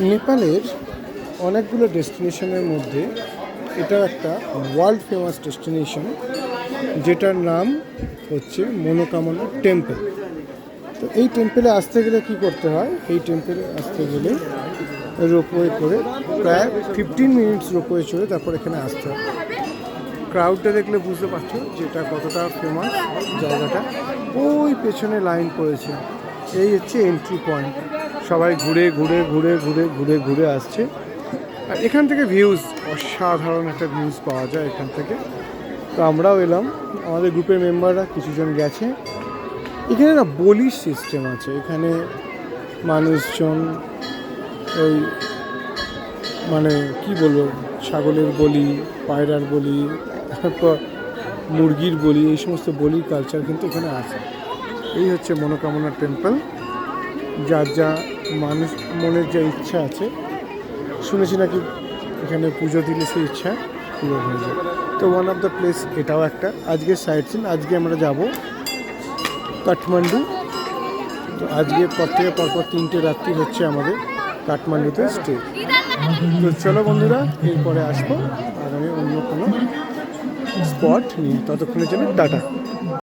নেপালের অনেকগুলো ডেস্টিনেশনের মধ্যে এটা একটা ওয়ার্ল্ড ফেমাস ডেস্টিনেশন, যেটার নাম হচ্ছে মনোকামনা টেম্পল। তো এই টেম্পলে আসতে গেলে কি করতে হয়? এই টেম্পলে আসতে গেলে রোপওয়ে করে প্রায় ফিফটিন মিনিটস রোপওয়ে চড়ে তারপর এখানে আসতে হয়। ক্রাউডটা দেখলে বুঝতে পারছ যে এটা কতটা ফেমাস জায়গাটা। ওই পেছনে লাইন পড়েছে। এই হচ্ছে এন্ট্রি পয়েন্ট সবাই ঘুরে ঘুরে ঘুরে ঘুরে ঘুরে ঘুরে আসছে। আর এখান থেকে ভিউজ অসাধারণ একটা ভিউজ পাওয়া যায় এখান থেকে। তো আমরাও এলাম। আমাদের গ্রুপের মেম্বাররা কিছুজন গেছে। এখানে না বলির সিস্টেম আছে। এখানে মানুষজন ওই মানে কি বলব? ছাগলের বলি, পায়রার বলি, তারপর মুরগির বলি, এই সমস্ত বলির কালচার কিন্তু এখানে আছে। এই হচ্ছে মনোকামনা টেম্পল যার যা মানুষ মনের যা ইচ্ছা আছে। শুনেছি নাকি এখানে পুজো দিলে সেই ইচ্ছা পূরণ হয়ে যায়। তো ওয়ান অফ দ্য প্লেস এটাও একটা। আজকে সাইট সিন আজকে আমরা যাব কাঠমান্ডু। তো আজকে পর থেকে পরপর তিনটে রাত্রি হচ্ছে আমাদের কাঠমান্ডুতে স্টে তো চলো বন্ধুরা, এরপরে আসব। আর আমি অন্য কোনো স্পট নিই ততক্ষণের জন্য টাটা।